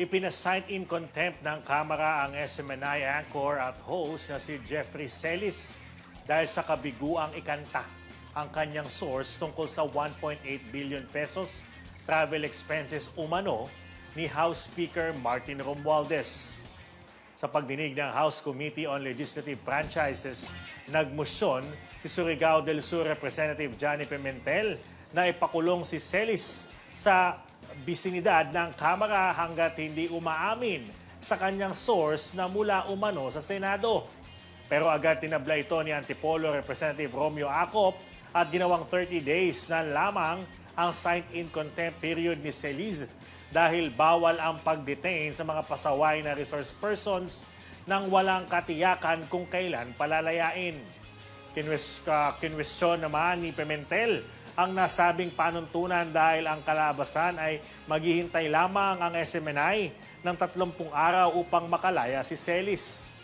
Ipinasight in contempt ng Kamara ang SMNI anchor at host na si Jeffrey Celis dahil sa kabiguang ikanta ang kanyang source tungkol sa 1.8 billion pesos travel expenses umano ni House Speaker Martin Romualdez. Sa pagdinig ng House Committee on Legislative Franchises, nagmosyon si Surigao del Sur Representative Johnny Pimentel na ipakulong si Celis sa bisinidad ng Kamara hanggat hindi umaamin sa kanyang source na mula umano sa Senado. Pero agad tinabla ito ni Antipolo Representative Romeo Acop at ginawang 30 days na lamang ang signed in contempt period ni Celis dahil bawal ang pag-detain sa mga pasaway na resource persons nang walang katiyakan kung kailan palalayain. Uh, kinwestiyon naman ni Pimentel ang nasabing panuntunan dahil ang kalabasan ay maghihintay lamang ang SMNI ng 30 araw upang makalaya si Celis.